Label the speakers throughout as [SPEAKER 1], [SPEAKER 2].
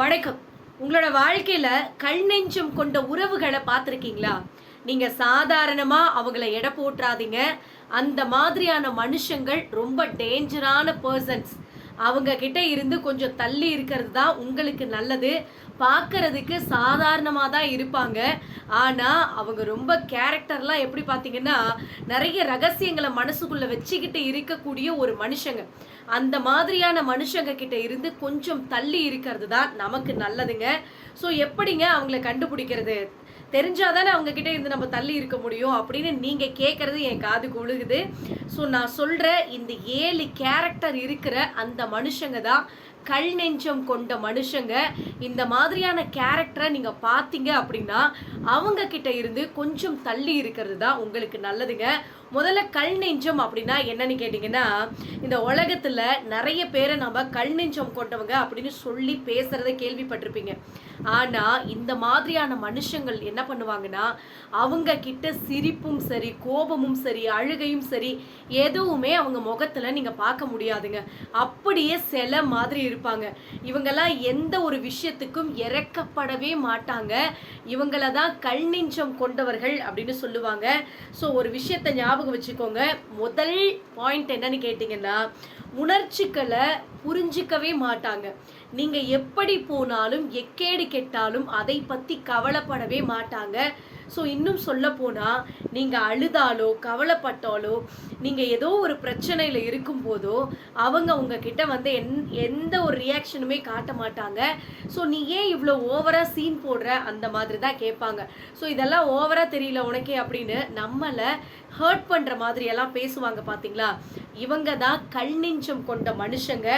[SPEAKER 1] வணக்கம். உங்களோட வாழ்க்கையில கல் நெஞ்சம் கொண்ட உறவுகளை பார்த்துருக்கீங்களா? நீங்க சாதாரணமா அவங்கள எடை போட்டுறாதீங்க. அந்த மாதிரியான மனுஷங்கள் ரொம்ப டேஞ்சரான பர்சன்ஸ் அவங்க கிட்ட இருந்து கொஞ்சம் தள்ளி இருக்கிறது தான் உங்களுக்கு நல்லது. பார்க்கறதுக்கு சாதாரணமாக தான் இருப்பாங்க. ஆனால் அவங்க ரொம்ப கேரக்டர்லாம் எப்படி பார்த்தீங்கன்னா நிறைய ரகசியங்களை மனசுக்குள்ளே வச்சுக்கிட்டு இருக்கக்கூடிய ஒரு மனுஷங்க. அந்த மாதிரியான மனுஷங்க கிட்ட இருந்து கொஞ்சம் தள்ளி இருக்கிறது தான் நமக்கு நல்லதுங்க. ஸோ எப்படிங்க அவங்கள கண்டுபிடிக்கிறது? தெரிஞ்சாதானே அவங்க கிட்ட இருந்து நம்ம தள்ளி இருக்க முடியும் அப்படின்னு நீங்க கேட்கறது என் காது உழுகுது ஸோ நான் சொல்ற இந்த ஏழு கேரக்டர் இருக்கிற அந்த மனுஷங்க தான் கல் நெஞ்சம் கொண்ட மனுஷங்க. இந்த மாதிரியான கேரக்டரை நீங்கள் பார்த்தீங்க அப்படின்னா அவங்க கிட்ட இருந்து கொஞ்சம் தள்ளி இருக்கிறது தான் உங்களுக்கு நல்லதுங்க. முதல்ல கல் நெஞ்சம் அப்படின்னா என்னன்னு கேட்டிங்கன்னா இந்த உலகத்தில் நிறைய பேரை நம்ம கல் நெஞ்சம் கொண்டவங்க அப்படின்னு சொல்லி பேசுகிறத கேள்விப்பட்டிருப்பீங்க. ஆனால் இந்த மாதிரியான மனுஷங்கள் என்ன பண்ணுவாங்கன்னா அவங்க கிட்ட சிரிப்பும் சரி கோபமும் சரி அழுகையும் சரி எதுவுமே அவங்க முகத்தில் நீங்கள் பார்க்க முடியாதுங்க. அப்படியே சில மாதிரி இருப்பாங்க. இவங்கெல்லாம் எந்த ஒரு விஷயத்துக்கும் இறக்கப்படவே மாட்டாங்க. இவங்கள தான் கல் நெஞ்சம் கொண்டவர்கள் அப்படின்னு சொல்லுவாங்க. ஸோ ஒரு விஷயத்தை ஞாபகம் வச்சுக்கோங்க. முதல் பாயிண்ட் என்னன்னு கேட்டிங்கன்னா உணர்ச்சிகளை புரிஞ்சிக்கவே மாட்டாங்க. நீங்க எப்படி போனாலும் எக்கேடு கெட்டாலும் அதை பத்தி கவலைப்படவே மாட்டாங்க. ஸோ இன்னும் சொல்ல நீங்கள் அழுதாலோ கவலைப்பட்டாலோ நீங்கள் ஏதோ ஒரு பிரச்சனையில் இருக்கும் போதோ அவங்க உங்ககிட்ட வந்து எந் எந்த ஒரு ரியாக்ஷனுமே காட்ட மாட்டாங்க. ஸோ நீ ஏன் இவ்வளோ ஓவராக சீன் போடுற? அந்த மாதிரி தான் கேட்பாங்க. ஸோ இதெல்லாம் ஓவராக தெரியல உனக்கே அப்படின்னு நம்மளை ஹர்ட் பண்ணுற மாதிரியெல்லாம் பேசுவாங்க பார்த்தீங்களா இவங்க தான் கல் நெஞ்சம் கொண்ட மனுஷங்க.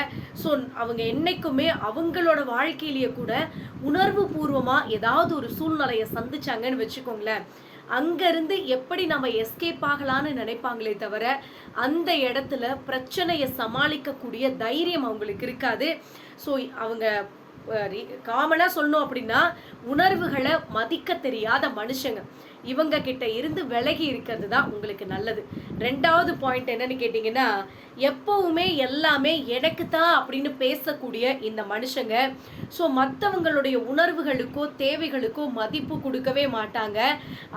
[SPEAKER 1] ஸோ அவங்க என்னைக்குமே அவங்களோட வாழ்க்கையிலேயே கூட உணர்வு பூர்வமாக ஏதாவது ஒரு சூழ்நிலையை சந்திச்சாங்கன்னு வச்சுக்கோங்களேன். அங்கேருந்து எப்படி நம்ம எஸ்கேப் ஆகலான்னு நினைப்பாங்களே தவிர அந்த இடத்துல பிரச்சனையை சமாளிக்கக்கூடிய தைரியம் அவங்களுக்கு இருக்காது. ஸோ அவங்க காமனாக சொல்லணும் அப்படின்னா உணர்வுகளை மதிக்க தெரியாத மனுஷங்க. இவங்க கிட்ட இருந்து விலகி இருக்கிறது தான் உங்களுக்கு நல்லது. ரெண்டாவது பாயிண்ட் என்னன்னு கேட்டிங்கன்னா எப்பவுமே எல்லாமே எனக்கு தான் அப்படின்னு பேசக்கூடிய இந்த மனுஷங்க. ஸோ மற்றவங்களுடைய உணர்வுகளுக்கோ தேவைகளுக்கோ மதிப்பு கொடுக்கவே மாட்டாங்க.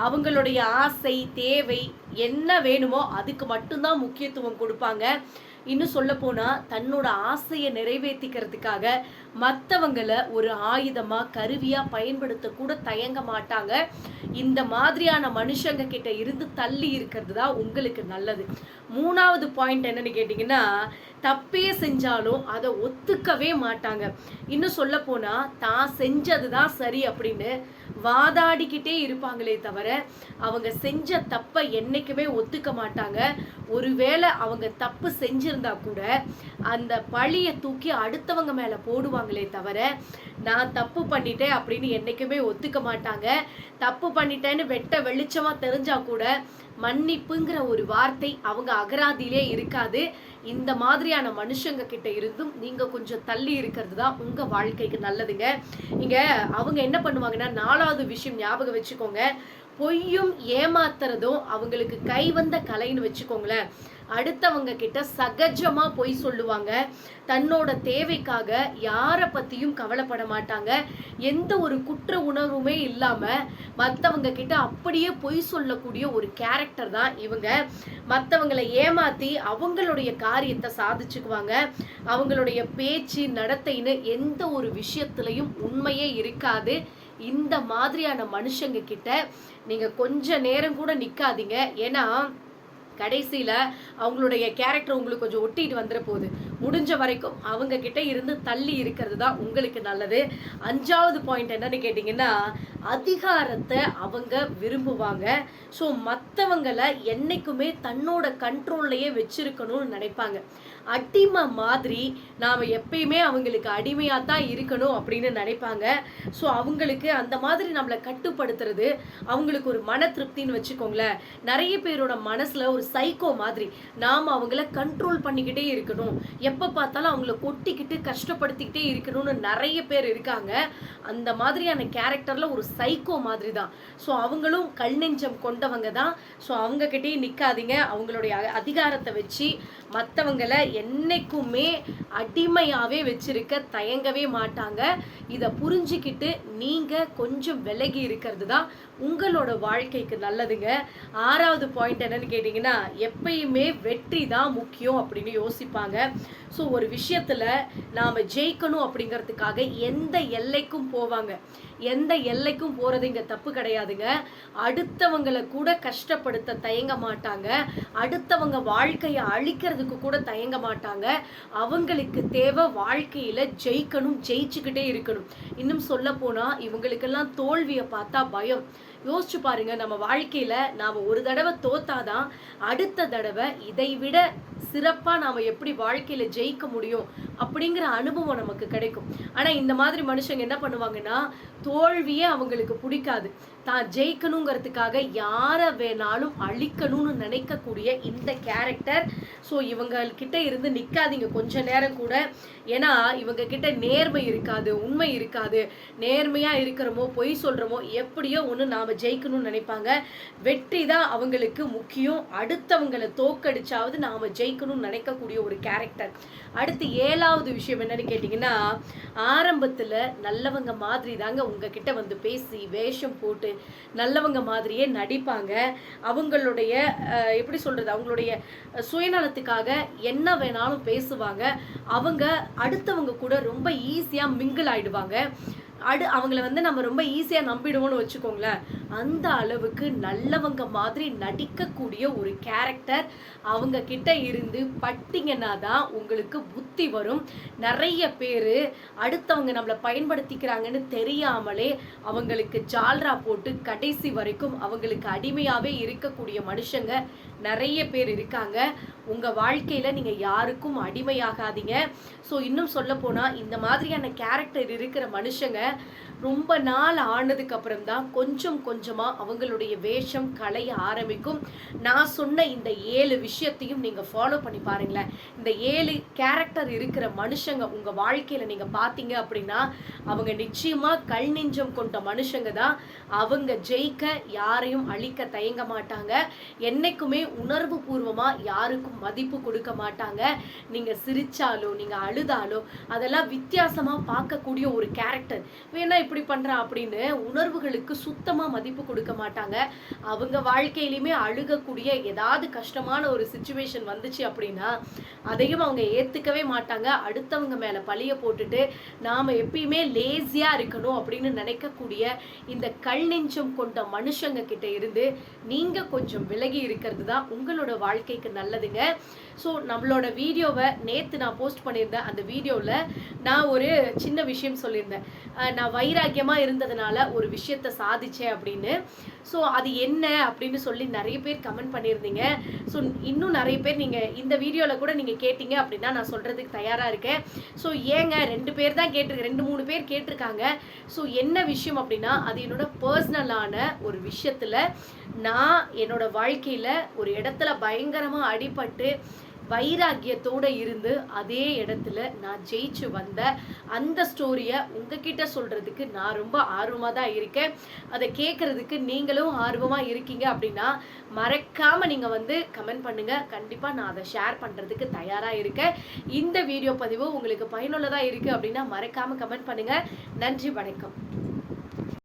[SPEAKER 1] அவங்களுடைய ஆசை தேவை என்ன வேணுமோ அதுக்கு மட்டும்தான் முக்கியத்துவம் கொடுப்பாங்க. இன்னும் சொல்ல போனா தன்னோட ஆசையை நிறைவேற்றிக்கிறதுக்காக மற்றவங்களை ஒரு ஆயுதமா கருவியா பயன்படுத்த கூட தயங்க மாட்டாங்க. இந்த மாதிரியான மனுஷங்க கிட்ட இருந்து தள்ளி இருக்கிறது தான் உங்களுக்கு நல்லது. மூணாவது பாயிண்ட் என்னன்னு கேட்டிங்கன்னா தப்பே செஞ்சாலும் அதை ஒத்துக்கவே மாட்டாங்க. இன்னும் சொல்ல போனா தான் செஞ்சது தான் சரி அப்படின்னு வாதாடிக்கிட்டே இருப்பாங்களே தவிர அவங்க செஞ்ச தப்பை என்னைக்குமே ஒத்துக்க மாட்டாங்க. ஒருவேளை அவங்க தப்பு இருந்தால் கூட அந்த பழியை தூக்கி அடுத்தவங்க மேலே போடுவாங்களே தவிர நான் தப்பு பண்ணிட்டேன் அப்படின்னு என்றைக்குமே ஒத்துக்க மாட்டாங்க. தப்பு பண்ணிட்டேன்னு வெட்ட வெளிச்சமாக தெரிஞ்சால் கூட மன்னிப்புங்கிற ஒரு வார்த்தை அவங்க அகராதியிலே இருக்காது. இந்த மாதிரியான மனுஷங்க கிட்ட இருந்தும் நீங்க கொஞ்சம் தள்ளி இருக்கிறது தான் உங்க வாழ்க்கைக்கு நல்லதுங்க. இங்க அவங்க என்ன பண்ணுவாங்கன்னா நாலாவது விஷயம் ஞாபகம் வச்சுக்கோங்க. பொய்யும் ஏமாத்துறதும் அவங்களுக்கு கை வந்த கலைன்னு வச்சுக்கோங்களேன். அடுத்தவங்க கிட்ட சகஜமா பொய் சொல்லுவாங்க. தன்னோட தேவைக்காக யாரை பத்தியும் கவலைப்பட மாட்டாங்க. எந்த ஒரு குற்ற உணர்வுமே இல்லாம மற்றவங்க கிட்ட அப்படியே பொய் சொல்லக்கூடிய ஒரு கேரக்டர் தான் இவங்க. மற்றவங்களை ஏமாத்தி அவங்களுடைய காரியத்தை சாதிச்சுக்குவாங்க. அவங்களுடைய பேச்சு நடத்தைன்னு எந்த ஒரு விஷயத்துலையும் உண்மையே இருக்காது. இந்த மாதிரியான மனுஷங்க கிட்ட நீங்க கொஞ்ச நேரம் கூட நிக்காதீங்க. ஏன்னா கடைசியில அவங்களுடைய கேரக்டர் உங்களுக்கு கொஞ்சம் ஒட்டிட்டு வந்துட போகுது. முடிஞ்ச வரைக்கும் அவங்க கிட்ட இருந்து தள்ளி இருக்கிறது தான் உங்களுக்கு நல்லது. அஞ்சாவது பாயிண்ட் என்னன்னு கேட்டிங்கன்னா அதிகாரத்தை அவங்க விரும்புவாங்க. ஸோ மற்றவங்களை என்னைக்குமே தன்னோட கண்ட்ரோல்லையே வச்சிருக்கணும்னு நினைப்பாங்க. அடிமை மாதிரி நாம் எப்பயுமே அவங்களுக்கு அடிமையாக தான் இருக்கணும் அப்படின்னு நினைப்பாங்க. ஸோ அவங்களுக்கு அந்த மாதிரி நம்மளை கட்டுப்படுத்துறது அவங்களுக்கு ஒரு மன திருப்தின்னு வச்சுக்கோங்களேன். நிறைய பேரோட மனசில் ஒரு சைக்கோ மாதிரி நாம் அவங்கள கண்ட்ரோல் பண்ணிக்கிட்டே இருக்கணும். எப்போ பார்த்தாலும் அவங்கள கொட்டிக்கிட்டு கஷ்டப்படுத்திக்கிட்டே இருக்கணும்னு நிறைய பேர் இருக்காங்க. அந்த மாதிரியான கேரக்டரில் ஒரு சைக்கோ மாதிரி தான் ஸோ அவங்களும் கல் நெஞ்சம் கொண்டவங்க தான். ஸோ அவங்கக்கிட்டேயும் நிற்காதீங்க அவங்களுடைய அதிகாரத்தை வச்சு மற்றவங்களை என்னைக்குமே அடிமையாகவே வச்சிருக்க தயங்கவே மாட்டாங்க. இதை புரிஞ்சுக்கிட்டு நீங்கள் கொஞ்சம் விலகி இருக்கிறது தான் உங்களோட வாழ்க்கைக்கு நல்லதுங்க. ஆறாவது பாயிண்ட் என்னன்னு கேட்டிங்கன்னா எப்பயுமே வெற்றி தான் முக்கியம் அப்படின்னு யோசிப்பாங்க. ஸோ ஒரு விஷயத்தில் நாம் ஜெயிக்கணும் அப்படிங்கிறதுக்காக எந்த எல்லைக்கும் போவாங்க. எந்த எல்லைக்கும் போகிறது இங்கே தப்பு கிடையாதுங்க. அடுத்தவங்களை கூட கஷ்டப்படுத்த தயங்க மாட்டாங்க. அடுத்தவங்க வாழ்க்கையை அழிக்கிறதுக்கு கூட தயங்க மாட்டாங்க. அவங்களுக்கு தேவை வாழ்க்கையில் ஜெயிக்கணும் ஜெயிச்சுக்கிட்டே இருக்கணும். இன்னும் சொல்ல போனால் இவங்களுக்கெல்லாம் தோல்வியை பார்த்தா பயம். யோசிச்சு பாருங்க நம்ம வாழ்க்கையில நாம ஒரு தடவை தோத்தாதான் அடுத்த தடவை இதை விட சிறப்பா நாம எப்படி வாழ்க்கையில ஜெயிக்க முடியும் அப்படிங்கிற அனுபவம் நமக்கு கிடைக்கும். ஆனா இந்த மாதிரி மனுஷங்க என்ன பண்ணுவாங்கன்னா தோல்வியே அவங்களுக்கு பிடிக்காது. தான் ஜெயிக்கணுங்கிறதுக்காக யாரை வேணாலும் அழிக்கணும்னு நினைக்கக்கூடிய இந்த கேரக்டர் ஸோ இவங்கக்கிட்ட இருந்து நிற்காதீங்க கொஞ்ச நேரம் கூட ஏன்னா இவங்க கிட்ட நேர்மை இருக்காது உண்மை இருக்காது. நேர்மையாக இருக்கிறோமோ பொய் சொல்கிறோமோ எப்படியோ ஒன்று நாம் ஜெயிக்கணும்னு நினைப்பாங்க. வெற்றி தான் அவங்களுக்கு முக்கியம். அடுத்தவங்களை தோக்கடிச்சாவது நாம் ஜெயிக்கணும்னு நினைக்கக்கூடிய ஒரு கேரக்டர் அடுத்து ஏழாவது விஷயம் என்னன்னு கேட்டிங்கன்னா ஆரம்பத்தில் நல்லவங்க மாதிரி தாங்க உங்ககிட்ட வந்து பேசி வேஷம் போட்டு நல்லவங்க மாதிரியே நடிப்பாங்க. அவங்களுடைய எப்படி சொல்கிறது அவங்களுடைய சுயநலத்துக்காக என்ன வேணாலும் பேசுவாங்க. அவங்க அடுத்தவங்க கூட ரொம்ப ஈஸியாக மிங்கிள் ஆயிடுவாங்க. அடு அவங்கள வந்து நம்ம ரொம்ப ஈஸியாக நம்பிடுவோம்னு வச்சுக்கோங்களேன். அந்த அளவுக்கு நல்லவங்க மாதிரி நடிக்கக்கூடிய ஒரு கேரக்டர் அவங்க கிட்ட இருந்து பட்டிங்கன்னா தான் உங்களுக்கு புத்தி வரும். நிறைய பேர் அடுத்தவங்க நம்மளை பயன்படுத்திக்கிறாங்கன்னு தெரியாமலே அவங்களுக்கு ஜால்ரா போட்டு கடைசி வரைக்கும் அவங்களுக்கு அடிமையாகவே இருக்கக்கூடிய மனுஷங்க நிறைய பேர் இருக்காங்க. உங்கள் வாழ்க்கையில் நீங்கள் யாருக்கும் அடிமையாகாதீங்க. ஸோ இன்னும் சொல்ல போனால் இந்த மாதிரியான கேரக்டர் இருக்கிற மனுஷங்க ரொம்ப நாள் ஆனதுக்கு அப்புறம் தான் கொஞ்சம் கொஞ்சமாக அவங்களுடைய வேஷம் களைய ஆரம்பிக்கும். நான் சொன்ன இந்த ஏழு விஷயத்தையும் நீங்கள் ஃபாலோ பண்ணி பாருங்களேன். இந்த ஏழு கேரக்டர் இருக்கிற மனுஷங்க உங்கள் வாழ்க்கையில் நீங்கள் பார்த்தீங்க அப்படின்னா அவங்க நிச்சயமாக கல் நெஞ்சம் கொண்ட மனுஷங்க தான். அவங்க ஜெயிக்க யாரையும் அழிக்க தயங்க மாட்டாங்க. என்னைக்குமே உணர்வு பூர்வமாக யாருக்கும் மதிப்பு கொடுக்க மாட்டாங்க. நீங்கள் சிரிச்சாலோ நீங்கள் அழுதாலோ அதெல்லாம் வித்தியாசமாக பார்க்கக்கூடிய ஒரு கேரக்டர் வேணா இப்படி பண்ணுறான் அப்படின்னு உணர்வுகளுக்கு சுத்தமாக மதிப்பு கொடுக்க மாட்டாங்க. அவங்க வாழ்க்கையிலுமே அழுகக்கூடிய ஏதாவது கஷ்டமான ஒரு சுச்சுவேஷன் வந்துச்சு அப்படின்னா அதையும் அவங்க ஏற்றுக்கவே மாட்டாங்க. அடுத்தவங்க மேலே பழிய போட்டுட்டு நாம் எப்பயுமே லேசியாக இருக்கணும் அப்படின்னு நினைக்கக்கூடிய இந்த கல் நெஞ்சம் கொண்ட மனுஷங்க கிட்ட இருந்து நீங்கள் கொஞ்சம் விலகி இருக்கிறது தான் உங்களோட வாழ்க்கைக்கு நல்லதுங்க. ஸோ நம்மளோட வீடியோவை நேற்று நான் போஸ்ட் பண்ணியிருந்தேன் அந்த வீடியோவில் நான் ஒரு சின்ன விஷயம் சொல்லியிருந்தேன். நான் வைராக்கியமாக இருந்ததுனால ஒரு விஷயத்தை சாதிச்சேன் அப்படின்னு. ஸோ அது என்ன அப்படின்னு சொல்லி நிறைய பேர் கமெண்ட் பண்ணியிருந்தீங்க. ஸோ இன்னும் நிறைய பேர் நீங்கள் இந்த வீடியோவில் கூட நீங்கள் கேட்டீங்க அப்படின்னா நான் சொல்கிறதுக்கு தயாராக இருக்கேன். ஸோ ஏங்க ரெண்டு பேர் தான் கேட்டிருக்கு ரெண்டு மூணு பேர் கேட்டிருக்காங்க. ஸோ என்ன விஷயம் அப்படின்னா அது என்னோட பர்சனலான ஒரு விஷயத்தில் நான் என்னோட வாழ்க்கையில் ஒரு இடத்துல பயங்கரமாக அடிபட்டு வைராக்கியத்தோடு இருந்து அதே இடத்துல நான் ஜெயிச்சு வந்த அந்த ஸ்டோரியை உங்ககிட்ட சொல்கிறதுக்கு நான் ரொம்ப ஆர்வமாக தான் இருக்கேன். அதை கேட்கறதுக்கு நீங்களும் ஆர்வமாக இருக்கீங்க அப்படின்னா மறக்காமல் நீங்கள் வந்து கமெண்ட் பண்ணுங்கள் கண்டிப்பாக நான் அதை ஷேர் பண்ணுறதுக்கு தயாராக இருக்கேன். இந்த வீடியோ பதிவு உங்களுக்கு பயனுள்ளதாக இருக்குது அப்படின்னா மறக்காமல் கமெண்ட் பண்ணுங்கள் நன்றி வணக்கம்.